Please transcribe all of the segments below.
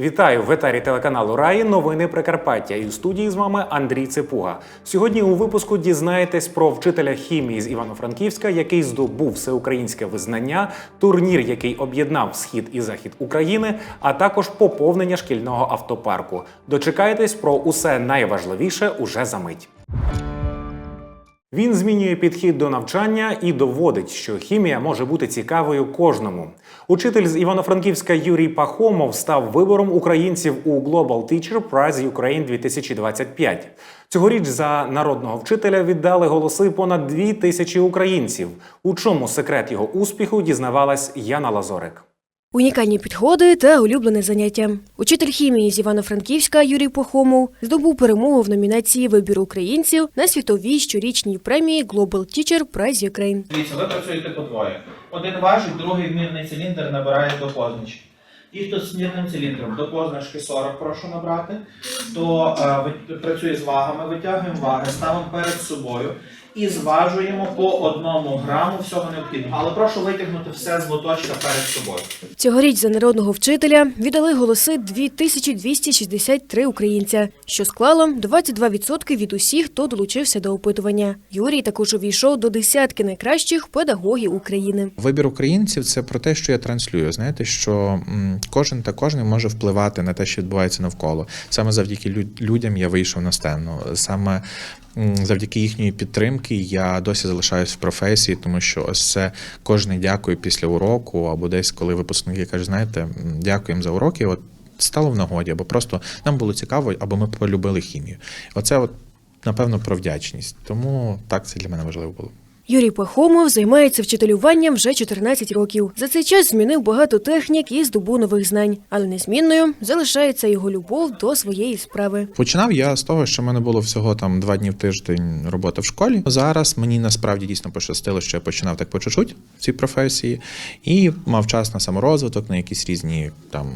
Вітаю в етері телеканалу Раї. Новини Прикарпаття. І в студії з вами Андрій Ципуга. Сьогодні у випуску дізнаєтесь про вчителя хімії з Івано-Франківська, який здобув всеукраїнське визнання, турнір, який об'єднав схід і захід України, а також поповнення шкільного автопарку. Дочекайтесь про усе найважливіше уже за мить. Він змінює підхід до навчання і доводить, що хімія може бути цікавою кожному. Учитель з Івано-Франківська Юрій Пахомов став вибором українців у Global Teacher Prize Ukraine 2025. Цьогоріч за народного вчителя віддали голоси понад дві тисячі українців. У чому секрет його успіху дізнавалась Яна Лазорик. Унікальні підходи та улюблене заняття. Учитель хімії з Івано-Франківська Юрій Похомов здобув перемогу в номінації Вибір українців на світовій щорічній премії Global Teacher Prize Ukraine. Дивіться, ви працюєте по двоє. Один важить, другий мірний циліндр набирає до позначки. Ті, хто з мірним циліндром до позначки 40 прошу набрати, то е, працює з вагами, витягуємо ваги, ставимо перед собою і зважуємо по одному граму всього необхідного. Але прошу витягнути все з лоточка перед собою. Цьогоріч за народного вчителя віддали голоси 2263 українця, що склало 22% від усіх, хто долучився до опитування. Юрій також увійшов до десятки найкращих педагогів України. Вибір українців це про те, що я транслюю. Знаєте, що кожен та кожен може впливати на те, що відбувається навколо. Саме завдяки людям я вийшов на сцену. Саме завдяки їхньої підтримки я досі залишаюсь в професії, тому що ось це кожне дякую після уроку, або десь коли випускники кажуть, знаєте, дякуємо за уроки. От стало в нагоді, або просто нам було цікаво, або ми полюбили хімію. Оце от. Напевно, про вдячність. Тому так це для мене важливо було. Юрій Пахомов займається вчителюванням вже 14 років. За цей час змінив багато технік і здобув нових знань, але незмінною залишається його любов до своєї справи. Починав я з того, що в мене було всього там два дні в тиждень роботи в школі. Зараз мені насправді дійсно пощастило, що я починав так по чуть-чуть в цій професії, і мав час на саморозвиток, на якісь різні там.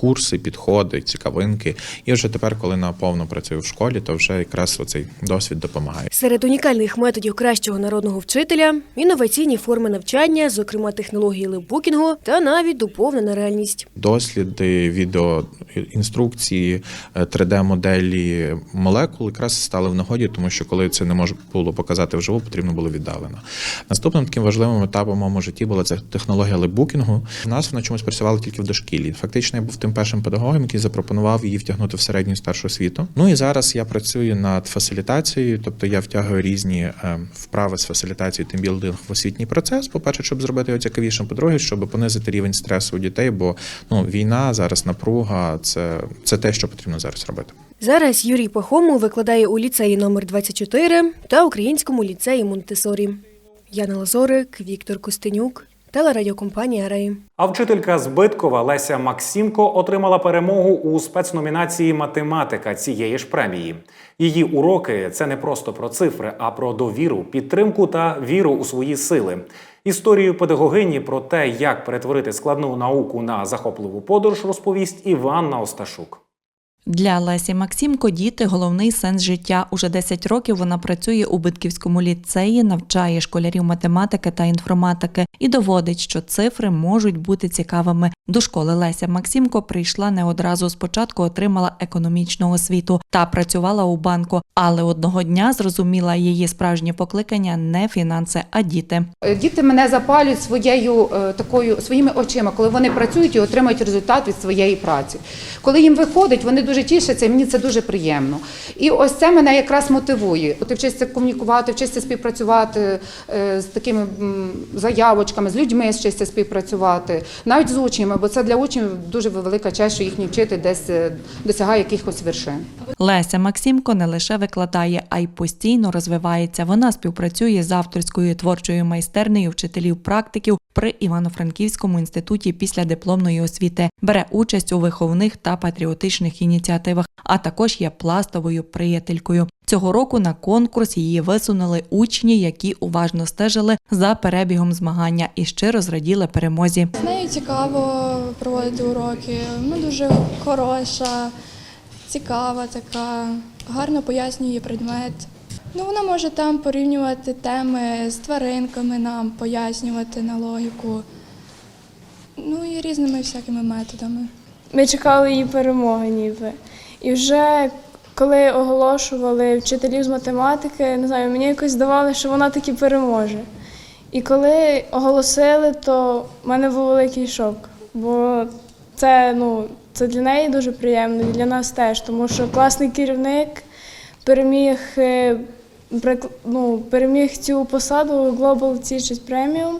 Курси, підходи, цікавинки. І вже тепер, коли наповно працюю в школі, то вже якраз оцей досвід допомагає. Серед унікальних методів кращого народного вчителя інноваційні форми навчання, зокрема технології лебукінгу та навіть доповнена реальність. Досліди, відеоінструкції, 3D-моделі молекул якраз стали в нагоді, тому що коли це не можна було показати вживу, потрібно було віддалено. Наступним таким важливим етапом в моєму житті була ця технологія лебукінгу. Нас вона чомусь працювала тільки в дошкіллі. Фактично, я був тим першим педагогом, який запропонував її втягнути в середню старшу освіту. Ну і зараз я працюю над фасилітацією, тобто я втягую різні е, вправи з фасилітації тимбілдинг в освітній процес. По-перше, щоб зробити його цікавішим, по-друге, щоб понизити рівень стресу у дітей, бо ну війна зараз напруга, це, це те, що потрібно зараз робити. Зараз Юрій Пахомов викладає у ліцеї номер 24 та українському ліцеї Монтесорі. Яна Лазорик, Віктор Костенюк, телерадіокомпанія Рей. А вчителька з Биткова Леся Максимко отримала перемогу у спецномінації Математика цієї ж премії. Її уроки це не просто про цифри, а про довіру, підтримку та віру у свої сили. Історію педагогині про те, як перетворити складну науку на захопливу подорож, розповість Іванна Осташук. Для Лесі Максимко діти головний сенс життя. Уже 10 років вона працює у Битківському ліцеї, навчає школярів математики та інформатики і доводить, що цифри можуть бути цікавими. До школи Леся Максимко прийшла не одразу. Спочатку отримала економічну освіту та працювала у банку, але одного дня зрозуміла її справжнє покликання не фінанси, а діти. Е, Діти мене запалюють своєю е, такою своїми очима, коли вони працюють і отримують результат від своєї праці. Коли їм виходить, вони дуже тішаться, і мені це дуже приємно. І ось це мене якраз мотивує. Ти вчишся комунікувати, вчишся співпрацювати е, з такими заявочками, з людьми вчишся співпрацювати, навіть з учнями, бо це для учнів дуже велика честь, що їхній вчитель десь е, досягає якихось вершин. Леся Максимко не лише викладає, а й постійно розвивається. Вона співпрацює з авторською творчою майстернею вчителів-практиків при Івано-Франківському інституті післядипломної освіти, бере участь у виховних та патріотичних ініціативах, а також є пластовою приятелькою. Цього року на конкурс її висунули учні, які уважно стежили за перебігом змагання і щиро зраділи перемозі. З нею цікаво проводити уроки. Вона дуже хороша, цікава така, гарно пояснює предмет. Ну, вона може там порівнювати теми з тваринками, нам пояснювати на логіку. Ну і різними всякими методами. ми чекали її перемоги ніби. І вже коли оголошували вчителів з математики, не знаю, мені якось здавалося, що вона таки переможе. І коли оголосили, то в мене був великий шок, бо це, ну, це для неї дуже приємно, і для нас теж, тому що класний керівник переміг, е, ну, переміг цю посаду Global Teachers Premium,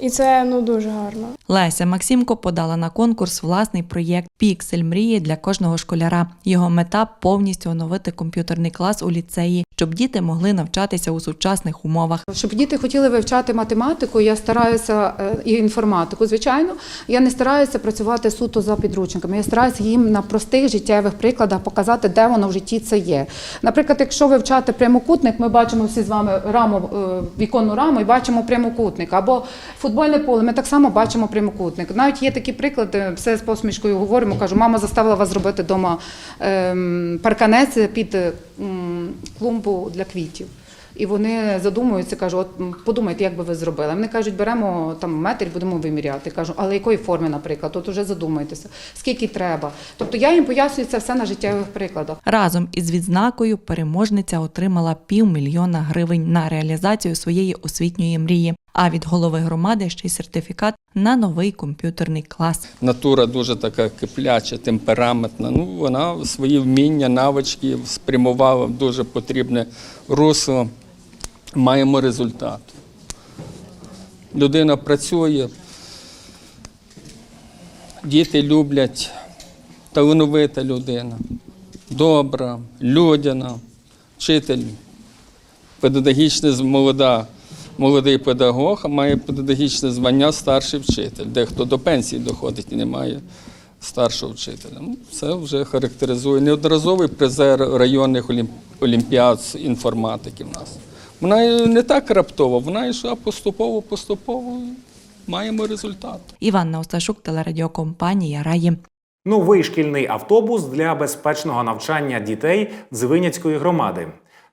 і це ну, дуже гарно. Леся Максимко подала на конкурс власний проєкт Піксель мрії для кожного школяра. Його мета повністю оновити комп'ютерний клас у ліцеї, щоб діти могли навчатися у сучасних умовах. Щоб діти хотіли вивчати математику, я стараюся е, і інформатику, звичайно. Я не стараюся працювати суто за підручниками. Я стараюся їм на простих життєвих прикладах показати, де воно в житті це є. Наприклад, якщо вивчати прямокутник, ми бачимо всі з вами раму, е, віконну раму і бачимо прямокутник. Або футбольне поле, ми так само бачимо прямокутник. Навіть є такі приклади, все з посмішкою говоримо. Кажу, мама заставила вас зробити вдома ем, парканець під клумбу для квітів. І вони задумуються, кажуть, от подумайте, як би ви зробили. Вони кажуть, беремо там метр, будемо виміряти. Кажу, але якої форми, наприклад, от уже задумайтеся, скільки треба. Тобто я їм пояснюю це все на життєвих прикладах. Разом із відзнакою переможниця отримала півмільйона гривень на реалізацію своєї освітньої мрії. А від голови громади ще й сертифікат на новий комп'ютерний клас. натура дуже така кипляча, темпераментна. Ну, вона свої вміння, навички спрямувала в дуже потрібне русло. Маємо результат. Людина працює, діти люблять, талановита людина, добра, людяна, вчитель, педагогічне з- молода. Молодий педагог а має педагогічне звання старший вчитель. Дехто до пенсії доходить і не має старшого вчителя. Ну, Це вже характеризує неодноразовий призер районних олімпіад з інформатики в нас. Вона не так раптово, вона йшла поступово, поступово. Маємо результат. Іванна Осташук, телерадіокомпанія Раї. Новий шкільний автобус для безпечного навчання дітей з Дзвиняцької громади.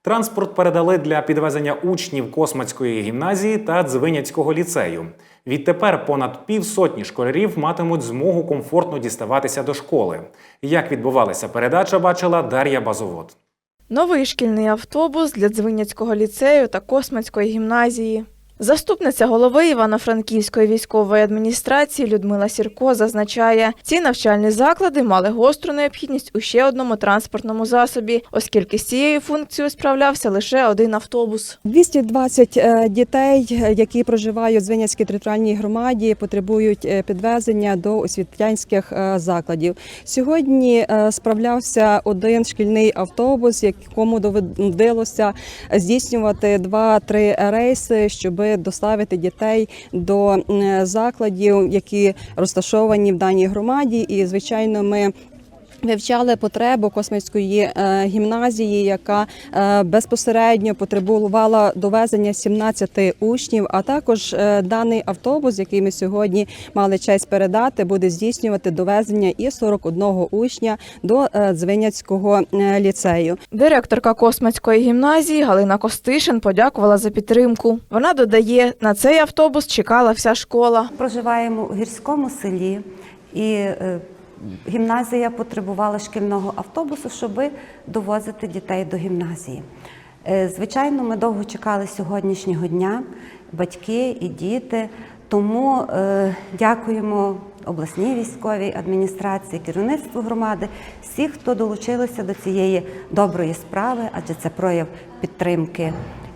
Транспорт передали для підвезення учнів Космацької гімназії та Дзвиняцького ліцею. Відтепер понад півсотні школярів матимуть змогу комфортно діставатися до школи. Як відбувалася передача, бачила Дар'я Базовод. Новий шкільний автобус для Дзвиняцького ліцею та Космацької гімназії. Заступниця голови Івано-Франківської військової адміністрації Людмила Сірко зазначає, ці навчальні заклади мали гостру необхідність у ще одному транспортному засобі, оскільки з цією функцією справлявся лише один автобус. 220 е, дітей, е, які проживають в Звенявській територіальній громаді, потребують е, підвезення до освітлянських е, закладів. Сьогодні справлявся один шкільний автобус, якому доводилося здійснювати 2-3 рейси, щоб доставити дітей до закладів, які розташовані в даній громаді. І звичайно, ми. Вивчали потребу космицької е, гімназії, яка е, безпосередньо потребувала довезення 17 учнів. А також е, даний автобус, який ми сьогодні мали честь передати, буде здійснювати довезення і 41 учня до Дзвиняцького ліцею. Директорка Космацької гімназії Галина Костишин подякувала за підтримку. Вона додає, на цей автобус чекала вся школа. Проживаємо у гірському селі, і гімназія потребувала шкільного автобусу, щоб довозити дітей до гімназії. Е, Звичайно, ми довго чекали сьогоднішнього дня, батьки і діти. Тому е, дякуємо обласній військовій адміністрації, керівництву громади, всіх, хто долучилися до цієї доброї справи, адже це прояв підтримки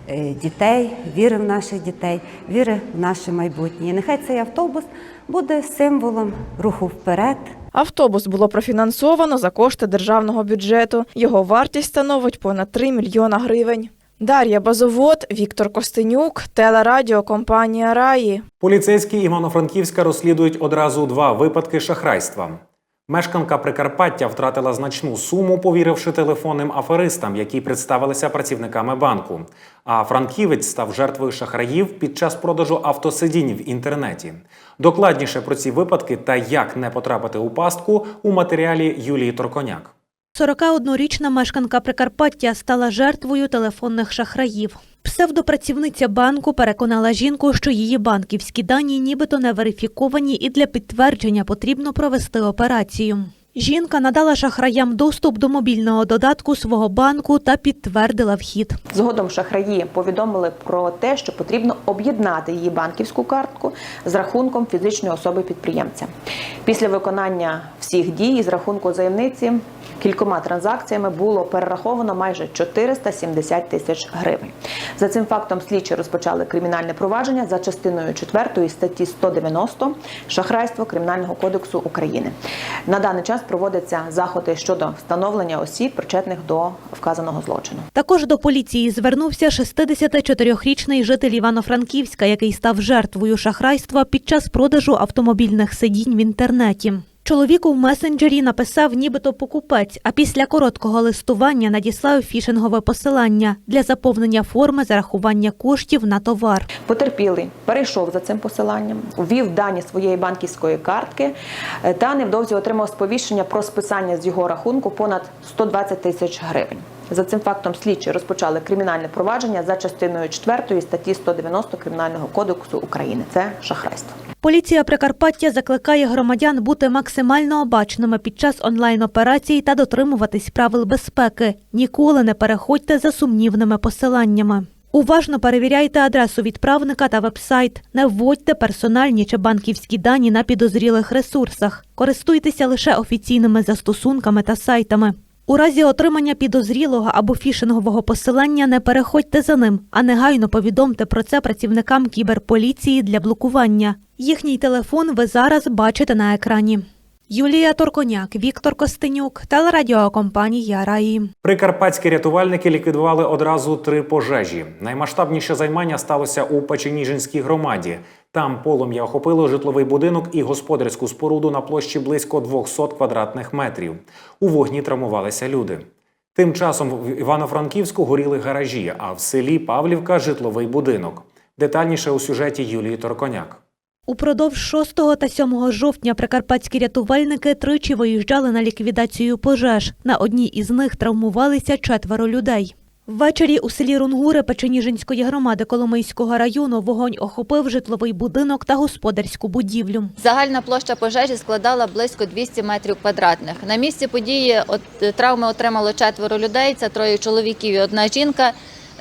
е, дітей, віри в наших дітей, віри в наше майбутнє. І нехай цей автобус буде символом руху вперед. Автобус було профінансовано за кошти державного бюджету. Його вартість становить понад 3 мільйона гривень. Дар'я Базовод, Віктор Костенюк, телерадіокомпанія Раї. Поліцейські Івано-Франківська розслідують одразу два випадки шахрайства. Мешканка Прикарпаття втратила значну суму, повіривши телефонним аферистам, які представилися працівниками банку. А франківець став жертвою шахраїв під час продажу автосидінь в інтернеті. Докладніше про ці випадки та як не потрапити у пастку у матеріалі Юлії Торконяк. 41-річна мешканка Прикарпаття стала жертвою телефонних шахраїв. Псевдопрацівниця банку переконала жінку, що її банківські дані нібито не верифіковані і для підтвердження потрібно провести операцію. Жінка надала шахраям доступ до мобільного додатку свого банку та підтвердила вхід. Згодом шахраї повідомили про те, що потрібно об'єднати її банківську картку з рахунком фізичної особи підприємця. Після виконання всіх дій з рахунку заявниці кількома транзакціями було перераховано майже 470 тисяч гривень. За цим фактом слідчі розпочали кримінальне провадження за частиною 4 статті 190 шахрайство Кримінального кодексу України. На даний час проводяться заходи щодо встановлення осіб, причетних до вказаного злочину. Також до поліції звернувся 64-річний житель Івано-Франківська, який став жертвою шахрайства під час продажу автомобільних сидінь в інтернеті. Чоловіку в месенджері написав нібито покупець, а після короткого листування надіслав фішингове посилання для заповнення форми зарахування коштів на товар. Потерпілий перейшов за цим посиланням, ввів дані своєї банківської картки е, та невдовзі отримав сповіщення про списання з його рахунку понад 120 тисяч гривень. За цим фактом слідчі розпочали кримінальне провадження за частиною 4 статті 190 Кримінального кодексу України. Це шахрайство. Поліція Прикарпаття закликає громадян бути максимально обачними під час онлайн-операцій та дотримуватись правил безпеки. Ніколи не переходьте за сумнівними посиланнями. Уважно перевіряйте адресу відправника та вебсайт. Не вводьте персональні чи банківські дані на підозрілих ресурсах. Користуйтеся лише офіційними застосунками та сайтами. У разі отримання підозрілого або фішингового посилання не переходьте за ним, а негайно повідомте про це працівникам кіберполіції для блокування. Їхній телефон ви зараз бачите на екрані. Юлія Торконяк, Віктор Костенюк, телерадіокомпанія Раї. Прикарпатські рятувальники ліквідували одразу три пожежі. Наймасштабніше займання сталося у Печеніжинській громаді. Там полум'я охопило житловий будинок і господарську споруду на площі близько 200 квадратних метрів. У вогні травмувалися люди. Тим часом в Івано-Франківську горіли гаражі, а в селі Павлівка житловий будинок. Детальніше у сюжеті Юлії Торконяк. Упродовж 6 та 7 жовтня прикарпатські рятувальники тричі виїжджали на ліквідацію пожеж. На одній із них травмувалися четверо людей. Ввечері у селі Рунгури Печеніжинської громади Коломийського району вогонь охопив житловий будинок та господарську будівлю. Загальна площа пожежі складала близько 200 метрів квадратних. На місці події травми отримало четверо людей. Це троє чоловіків і одна жінка.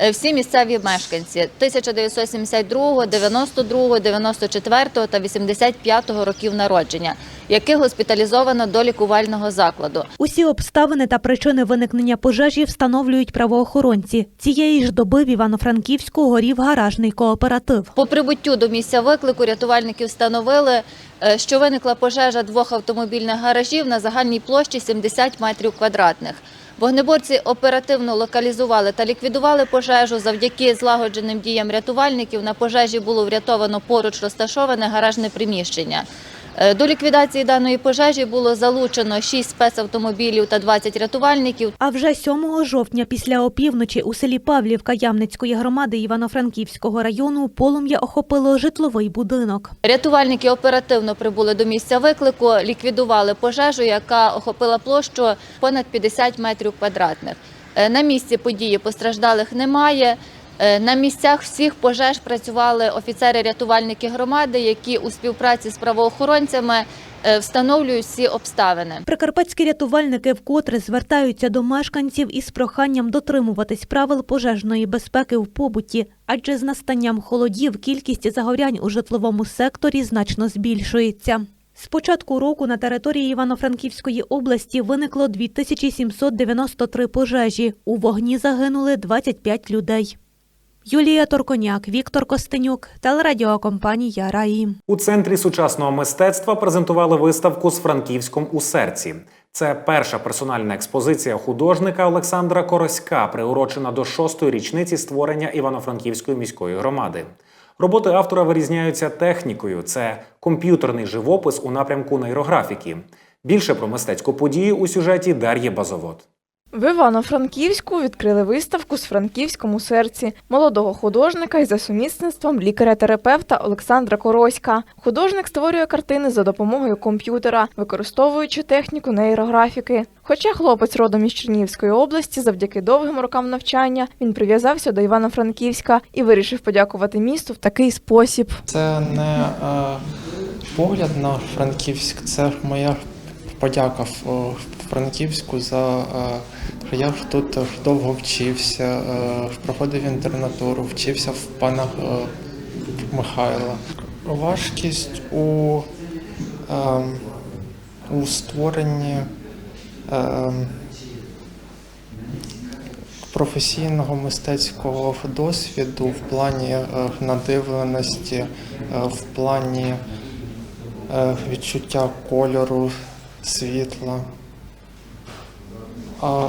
Е, Всі місцеві мешканці 1972, 92, 94 та 85 років народження, яких госпіталізовано до лікувального закладу. Усі обставини та причини виникнення пожежі встановлюють правоохоронці. Цієї ж доби в Івано-Франківську горів гаражний кооператив. По прибуттю до місця виклику рятувальники встановили, е, що виникла пожежа двох автомобільних гаражів на загальній площі 70 метрів квадратних. Вогнеборці оперативно локалізували та ліквідували пожежу. Завдяки злагодженим діям рятувальників на пожежі було врятовано поруч розташоване гаражне приміщення. Е, До ліквідації даної пожежі було залучено 6 спецавтомобілів та 20 рятувальників. А вже 7 жовтня після опівночі у селі Павлівка Ямницької громади Івано-Франківського району полум'я охопило житловий будинок. Рятувальники оперативно прибули до місця виклику, ліквідували пожежу, яка охопила площу понад 50 метрів квадратних. Е, На місці події постраждалих немає. Е, На місцях всіх пожеж працювали офіцери-рятувальники громади, які у співпраці з правоохоронцями е, встановлюють всі обставини. Прикарпатські рятувальники вкотре звертаються до мешканців із проханням дотримуватись правил пожежної безпеки в побуті, адже з настанням холодів кількість загорянь у житловому секторі значно збільшується. З початку року на території Івано-Франківської області виникло 2793 пожежі. У вогні загинули 25 людей. Юлія Торконяк, Віктор Костенюк, телерадіокомпанія Раї. У центрі сучасного мистецтва презентували виставку з Франківськом у серці. Це перша персональна експозиція художника Олександра Короська, приурочена до шостої річниці створення Івано-Франківської міської громади. Роботи автора вирізняються технікою. Це комп'ютерний живопис у напрямку нейрографіки. Більше про мистецьку подію у сюжеті Дар'є Базовод. В Івано-Франківську відкрили виставку з Франківськом у серці молодого художника і за сумісництвом лікаря-терапевта Олександра Короська. Художник створює картини за допомогою комп'ютера, використовуючи техніку нейрографіки. Хоча хлопець родом із Чернігівської області, завдяки довгим рокам навчання він прив'язався до Івано-Франківська і вирішив подякувати місту в такий спосіб. Це не е, погляд на Франківськ, це моя подяка в Франківську за е, я тут довго вчився, е, проходив інтернатуру, вчився в пана е, Михайла. Важкість у, ем, у створенні ем, професійного мистецького досвіду в плані надивленості, в плані відчуття кольору, світла. А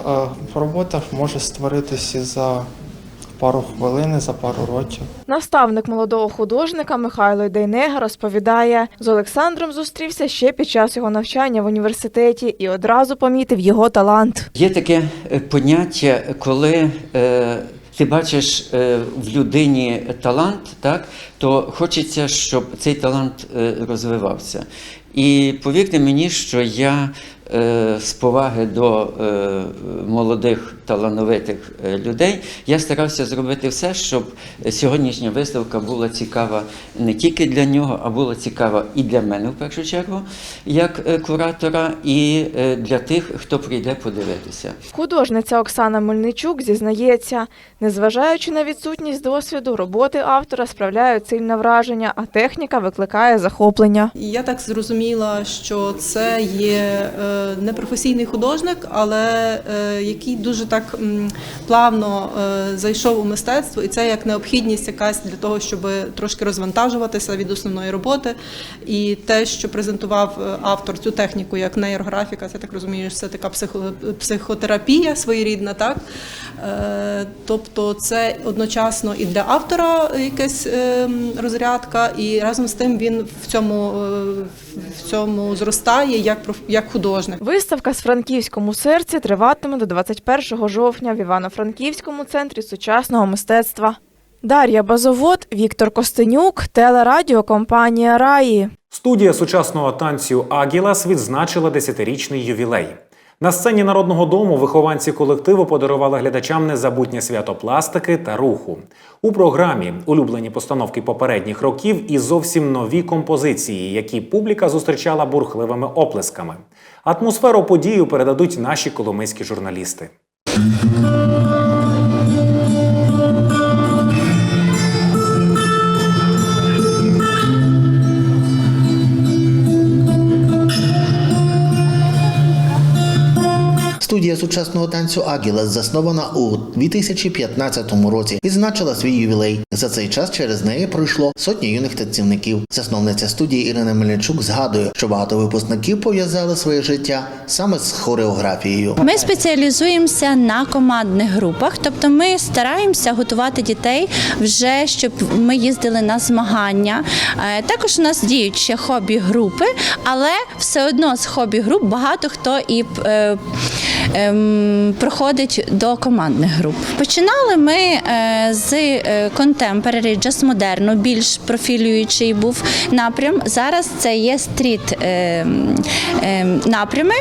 е, робота може створитися за пару хвилин, за пару років. Наставник молодого художника Михайло Дейнега розповідає, з Олександром зустрівся ще під час його навчання в університеті і одразу помітив його талант. Є таке е, поняття, коли е, ти бачиш е, в людині талант, так, то хочеться, щоб цей талант е, розвивався. І повірте мені, що я з поваги до е, молодих талановитих е, людей я старався зробити все, щоб сьогоднішня виставка була цікава не тільки для нього, а була цікава і для мене в першу чергу, як е, куратора, і е, для тих, хто прийде подивитися. Художниця Оксана Мельничук зізнається, незважаючи на відсутність досвіду, роботи автора справляють сильне враження, а техніка викликає захоплення. Я так зрозуміла, що це є е, непрофесійний художник, але який дуже так м, плавно е, зайшов у мистецтво, і це як необхідність якась для того, щоб трошки розвантажуватися від основної роботи. І те, що презентував е, автор цю техніку як нейрографіка, це так розумію, це така психотерапія своєрідна, так Е, тобто це одночасно і для автора якась розрядка, і разом з тим він в цьому, в цьому зростає як, як художник. Виставка з Франківському серці триватиме до 21 жовтня в Івано-Франківському центрі сучасного мистецтва. Дар'я Базовод, Віктор Костенюк, телерадіокомпанія Раї. Студія сучасного танцю Агілас відзначила 10-річний ювілей. На сцені народного дому вихованці колективу подарували глядачам незабутнє свято пластики та руху. У програмі улюблені постановки попередніх років і зовсім нові композиції, які публіка зустрічала бурхливими оплесками. Атмосферу подію передадуть наші коломийські журналісти. Mm-hmm. Студія сучасного танцю Агілес заснована у 2015 році. Відзначила свій ювілей. За цей час через неї пройшло сотні юних танцівників. Засновниця студії Ірина Мельничук згадує, що багато випускників пов'язали своє життя саме з хореографією. Ми спеціалізуємося на командних групах, тобто ми стараємося готувати дітей вже, щоб ми їздили на змагання. Е, Також у нас діють ще хобі-групи, але все одно з хобі-груп багато хто і е, проходить до командних груп. Починали ми е, з Contemporary, контемпорари, джаз модерну, більш профілюючий був напрям. Зараз це є стріт е, е, напрями,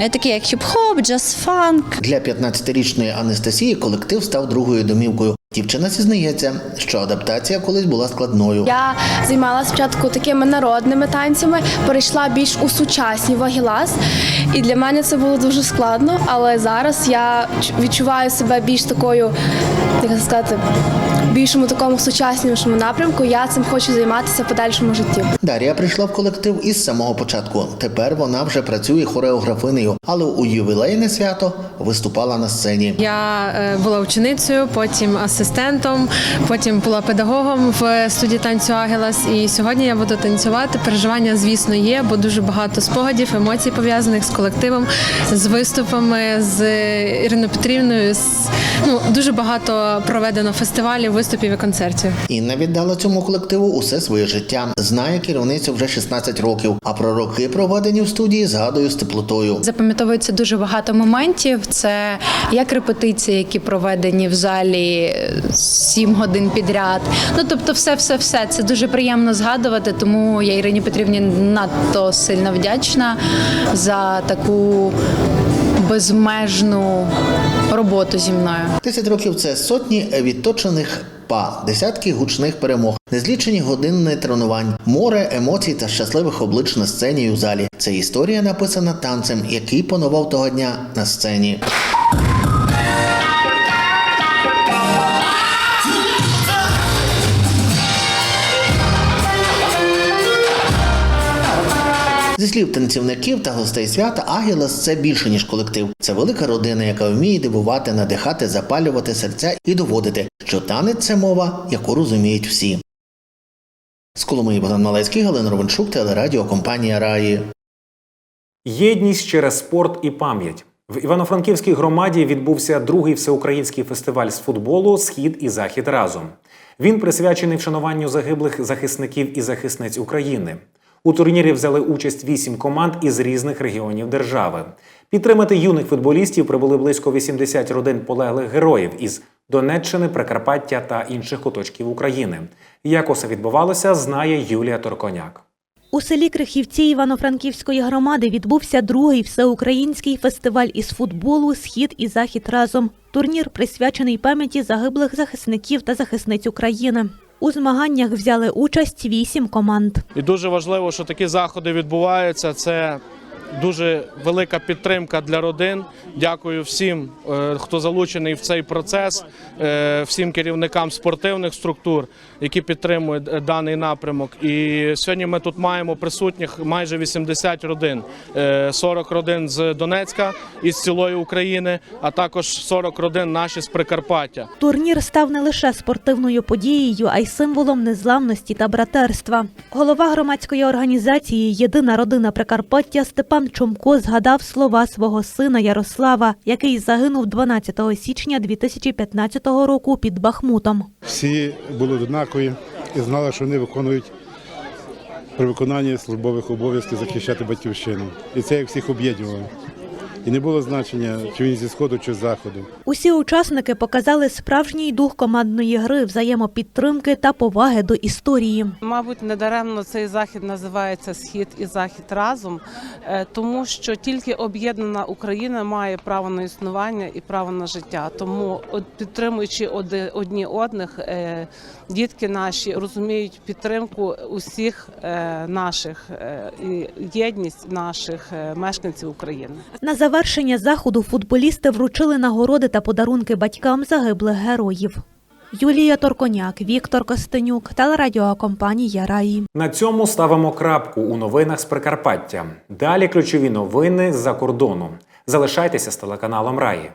е, такі як хіп-хоп, джаз-фанк. Для 15-річної Анастасії колектив став другою домівкою. Дівчина зізнається, що адаптація колись була складною. Я займалася спочатку такими народними танцями, перейшла більш у сучасні вагілас, і для мене це було дуже складно. Але зараз я відчуваю себе більш такою, як сказати, більшому такому сучаснішому напрямку. Я цим хочу займатися в подальшому житті. Дар'я прийшла в колектив із самого початку. Тепер вона вже працює хореографинею, але у ювілейне свято виступала на сцені. Я е, була ученицею, потім асистентом, потім була педагогом в студії танцю Агелас. І сьогодні я буду танцювати. Переживання, звісно, є, бо дуже багато спогадів, емоцій пов'язаних з колективом, з виступами, з Іриною Петрівною. З, ну, дуже багато проведено фестивалів, виступів і концертів. Інна віддала цьому колективу усе своє життя. Знає керівницю вже 16 років, а про роки, проведені в студії, згадую з теплотою. Запам'ятовується дуже багато моментів. Це як репетиції, які проведені в залі сім годин підряд. Ну тобто, все, все, все це дуже приємно згадувати. Тому я Ірині Петрівні надто сильно вдячна за таку безмежну роботу зі мною. 10 років це сотні відточених ПА, десятки гучних перемог, незлічені години тренувань, море емоцій та щасливих облич на сцені у залі. Це історія написана танцем, який панував того дня на сцені. Зі слів танцівників та гостей свята, Агілас це більше ніж колектив. Це велика родина, яка вміє дивувати, надихати, запалювати серця і доводити, що танець це мова, яку розуміють всі. З Коломиї Богдан Малецький, Галина Ровенчук, телерадіокомпанія Раї. Єдність через спорт і пам'ять. В Івано-Франківській громаді відбувся другий всеукраїнський фестиваль з футболу Схід і Захід разом. Він присвячений вшануванню загиблих захисників і захисниць України. У турнірі взяли участь вісім команд із різних регіонів держави. Підтримати юних футболістів прибули близько 80 родин полеглих героїв із Донеччини, Прикарпаття та інших куточків України. Як усе відбувалося, знає Юлія Торконяк. У селі Крихівці Івано-Франківської громади відбувся другий всеукраїнський фестиваль із футболу Схід і Захід разом. Турнір присвячений пам'яті загиблих захисників та захисниць України. У змаганнях взяли участь вісім команд. І дуже важливо, що такі заходи відбуваються. Це дуже велика підтримка для родин. Дякую всім, е, хто залучений в цей процес, е, всім керівникам спортивних структур, які підтримують е, даний напрямок. І сьогодні ми тут маємо присутніх майже 80 родин, Е, 40 родин з Донецька із цілої України, а також 40 родин наші з Прикарпаття. Турнір став не лише спортивною подією, а й символом незламності та братерства. Голова громадської організації Єдина родина Прикарпаття Степан Чомко згадав слова свого сина Ярослава, який загинув 12 січня 2015 року під Бахмутом. Всі були однакові і знали, що вони виконують при виконанні службових обов'язків захищати батьківщину. І це як всіх об'єднувало. І не було значення, чи він зі сходу, чи з заходу. Усі учасники показали справжній дух командної гри, взаємопідтримки та поваги до історії. Мабуть, недаремно цей захід називається Схід і Захід разом, е, тому що тільки об'єднана Україна має право на існування і право на життя. Тому, підтримуючи одні одних, е, дітки наші розуміють підтримку усіх е, наших і єдність наших мешканців України. На завершення заходу футболісти вручили нагороди та подарунки батькам загиблих героїв. Юлія Торконяк, Віктор Костенюк, телерадіокомпанія Раї. На цьому ставимо крапку у новинах з Прикарпаття. Далі ключові новини з-за кордону. Залишайтеся з телеканалом Раї.